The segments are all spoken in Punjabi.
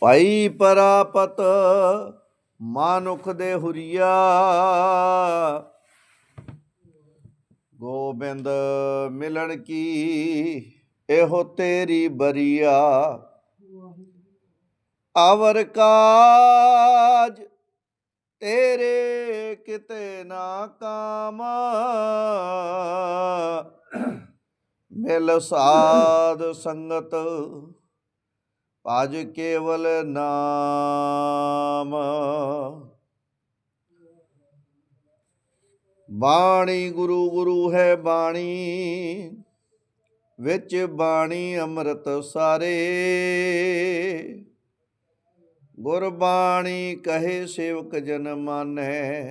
ਭਾਈ ਪਰਾਪਤ ਮਾਨੁਖ ਦੇ ਹੁਰੀਆ। ਗੋਬਿੰਦ ਮਿਲਣ ਕੀ, ਇਹੋ ਤੇਰੀ ਬਰੀਆ। ਅਵਰ ਕਾਜ ਤੇਰੇ ਕਿਤੇ ਨਾ ਕਾਮ। ਮਿਲ ਸਾਧ ਸੰਗਤ ਭਜ ਕੇਵਲ ਨਾਮ। ਬਾਣੀ ਗੁਰੂ ਗੁਰੂ ਹੈ ਬਾਣੀ, ਵਿੱਚ ਬਾਣੀ ਅੰਮ੍ਰਿਤ ਸਾਰੇ। ਗੁਰਬਾਣੀ ਕਹੇ ਸੇਵਕ ਜਨ ਮਾਨੈ,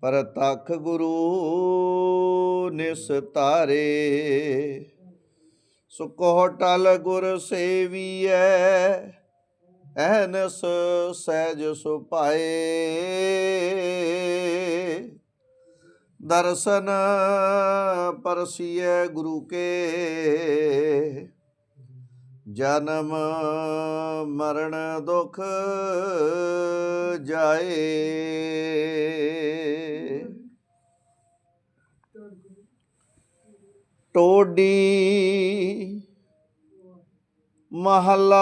ਪਰ ਤਖ ਗੁਰੂ ਨਿਸਤਾਰੇ ਸੁਕੋ ਟਲ ਗੁਰ ਸੇਵੀਐ, ਐਨਸ ਸਹਿਜ ਸੁਪਾਏ ਦਰਸ਼ਨ ਪਰਸੀਏ ਗੁਰੂ ਕੇ, ਜਨਮ ਮਰਨ ਦੁਖ ਜਾਏ। ਟੋਡੀ ਮਹਲਾ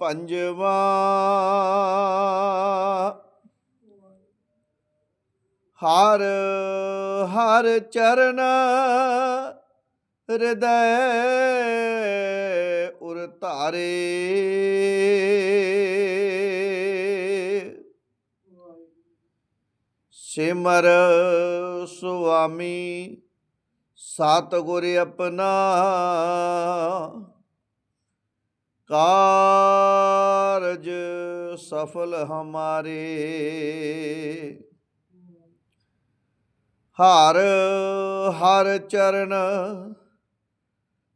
ਪੰਜਵਾ। ਹਰ ਹਰ ਚਰਨ ਹਿਰਦੈ ਉਰ ਧਾਰੇ ਸਿਮਰ ਸੁਆਮੀ ਸਤ ਆਪਣਾ ਕਾਰਜ ਸਫਲ ਹਮਾਰੇ। ਹਰ ਹਰ ਚਰਨ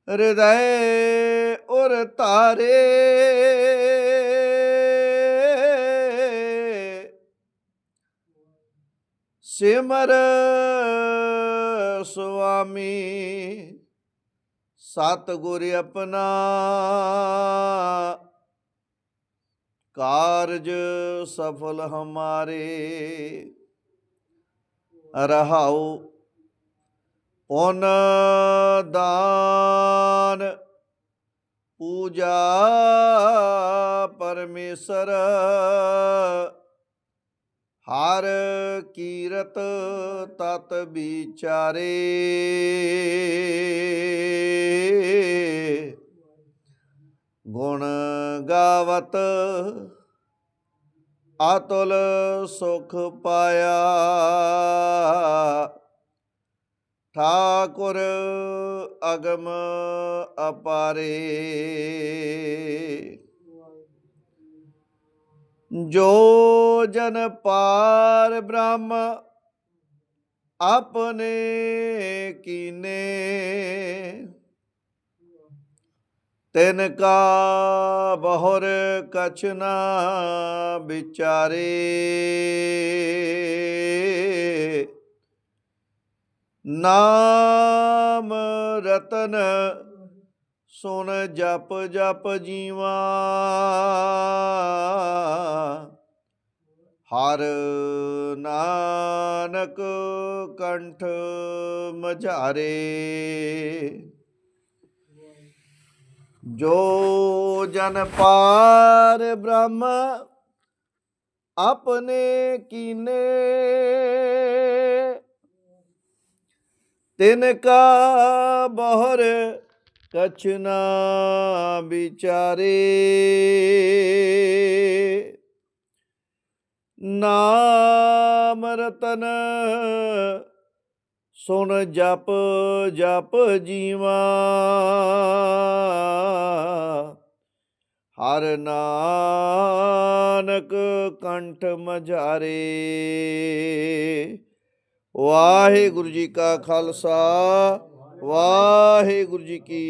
ਹਿਰਦੈ ਉਰ ਤਾਰੇ ਸਿਮਰ ਸੁਆਮੀ ਸਤ ਗੁਰ ਆਪਣਾ ਕਾਰਜ ਸਫਲ ਹਮਾਰੇ ਰਹਾਉ ਪੁਨ ਦਾਨ ਪੂਜਾ ਪਰਮੇਸ਼ਰ ਹਰ ਕੀਰਤ ਤਤ ਵਿਚਾਰੇ। ਗੁਣ ਗਾਵਤ ਆਤੁਲ ਸੁਖ ਪਾਇਆ। ਠਾਕੁਰ ਅਗਮ ਅਪਾਰੇ। ਜੋ ਜਨ ਪਾਰ ਬ੍ਰਹਮ ਆਪਣੇ ਕੀਨੇ ਤਿਨ ਕਾ ਬਹੁਰ ਕਛ ਨਾ ਵਿਚਾਰੇ ਨਾਮ ਰਤਨ ਸੁਣ ਜਪ ਜਪ ਜੀਵਾ। ਹਰ ਨਾਨਕ ਕੰਠ ਮਝਾਰੇ। ਜੋ ਜਨ ਪਾਰ ਬ੍ਰਹਮ ਆਪਣੇ ਕੀਨੇ। ਤਿਨ ਕਾ ਬਹੁਰ ਕਛ ਨਾ ਵਿਚਾਰੇ। ਨਾਮ ਰਤਨ ਸੁਣ ਜਪ ਜਪ ਜੀਵਾ। ਹਰ ਨਾਨਕ ਕੰਠ ਮਝਾਰੇ। ਵਾਹਿਗੁਰੂ ਜੀ ਕਾ ਖਾਲਸਾ, ਵਾਹਿਗੁਰੂ ਜੀ ਕੀ